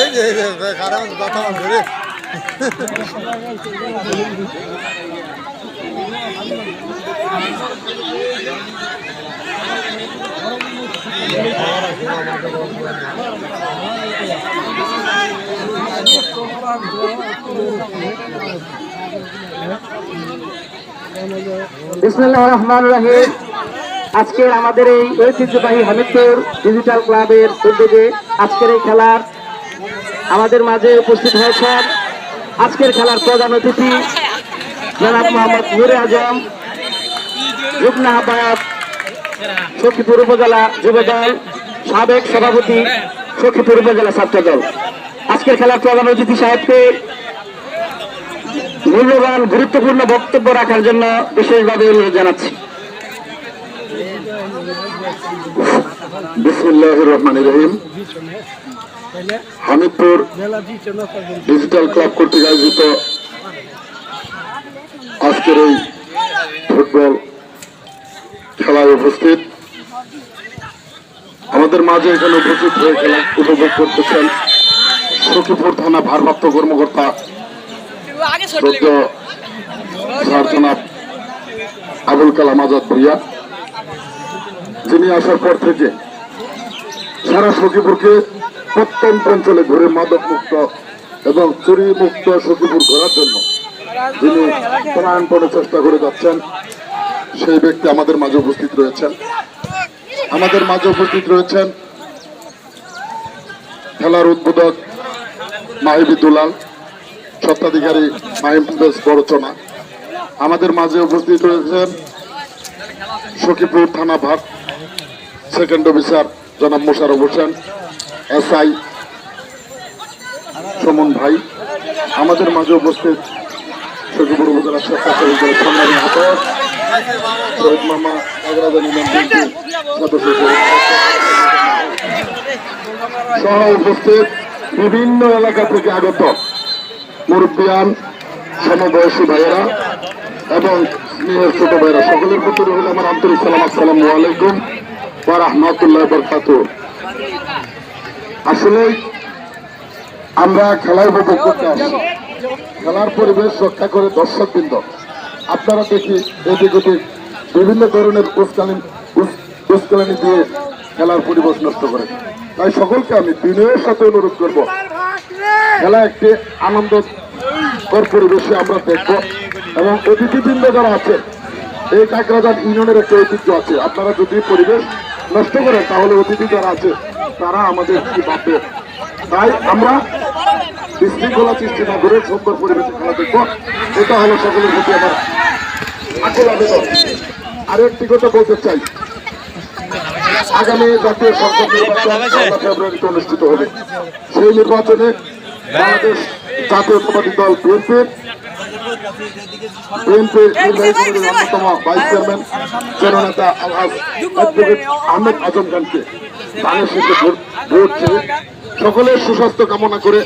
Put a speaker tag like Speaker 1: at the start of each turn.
Speaker 1: এই যে খারাপ কথা ধরে
Speaker 2: বিসমুল্লাহ রহমান রাহিম। আজকের আমাদের এই ঐতিহ্যবাহী হামিদপুর ডিজিটাল ক্লাবের উদ্যোগে আজকের এই খেলার আমাদের মাঝে উপস্থিত হয়েছেন আজকের খেলার প্রধান অতিথি জনাব মোহাম্মদ নুরে আজম যুগ্ম আহ্বায়ক, সখীপুর উপজেলা যুবদল, সাবেক সভাপতি সখীপুর উপজেলা ছাত্রদল। আজকের খেলার প্রধান অতিথি সাহেবকে মূল্যবান, গুরুত্বপূর্ণ বক্তব্য রাখার জন্য বিশেষভাবে অনুরোধ জানাচ্ছি।
Speaker 3: বিসমুল্লাহ রহমান রহিম। হামিদপুর ডিজিটাল ক্লাব কর্তৃক আয়োজিত আজকের এই ফুটবল খেলায় উপস্থিত। আমাদের মাঝে এখানে উপস্থিত হয়ে খেলা উপভোগ করতেছেন সখীপুর থানা ভারপ্রাপ্ত কর্মকর্তা আবুল কালাম আজাদ ভুইয়া। যিনি আসার পর থেকে সারা সখীপুরকে প্রত্যন্ত অঞ্চলে ঘুরে মাদক মুক্ত এবং চুরি মুক্ত সখীপুর ঘোরার জন্য যিনি প্রাণপণে চেষ্টা করে যাচ্ছেন, সেই ব্যক্তি আমাদের মাঝে উপস্থিত রয়েছেন। আমাদের মাঝে উপস্থিত রয়েছেন খেলার উদ্বোধক মাহিবিদুলাল স্বত্বাধিকারী মাহিম বড়চনা আমাদের মাঝে উপস্থিত রয়েছেন সখীপুর থানা ভাগ সেকেন্ড অফিসার জনাব মোশারফ হোসেন, এসআই সুমন ভাই, আমাদের মাঝে উপস্থিত সখীপুর উপজেলা স্বেচ্ছাসেবী সম্মানী আহ্বায়ক, শহীদ মামা সহ উপস্থিত বিভিন্ন এলাকা থেকে আগত মুরব্বিয়ান, সমবয়সী ভাইয়েরা এবং স্নেহের ছোট ভাইয়েরা, সকলের প্রতি রইল আমার আন্তরিক সালাম। আসসালামু আলাইকুম। আসলে আমরা খেলায় উপভোগ করতে আসি। খেলার পরিবেশ রক্ষা করে দর্শক বৃন্দ আপনারা দেখি এদিক ওদিক বিভিন্ন ধরনের উস্কানি উস- উস্কানি দিয়ে খেলার পরিবেশ নষ্ট করে। তাই সকলকে আমি বিনয়ের সাথে অনুরোধ করব, খেলা একটি আনন্দকর পরিবেশে আমরা দেখব এবং অতিথিবৃন্দ যারা আছে এই কাকরাজান ইউনিয়নের একটা ঐতিহ্য আছে। আপনারা যদি পরিবেশ নষ্ট করে, তাহলে অতিথি যারা আছে, তারা আমাদের কি ভাববে? তাই আমরা বিশৃঙ্খলা সৃষ্টি না করে সুন্দর পরিবেশে খেলা দেখব। এটা হলো সকলের প্রতি আমার আকুল আবেদন। আর একটি কথা বলতে চাই। আগামী জাতীয় সংসদ নির্বাচন ফেব্রুয়ারিতে অনুষ্ঠিত হবে। সেই নির্বাচনে বাংলাদেশ জাতীয়তাবাদী দল বিএনপির বিএনপির নির্বাহী অন্যতম ভাইস চেয়ারম্যান জননেতা অ্যাডভোকেট আহমেদ আজম খানকে ধানের ভোট ভোট চেয়ে সকলের সুস্বাস্থ্য কামনা করে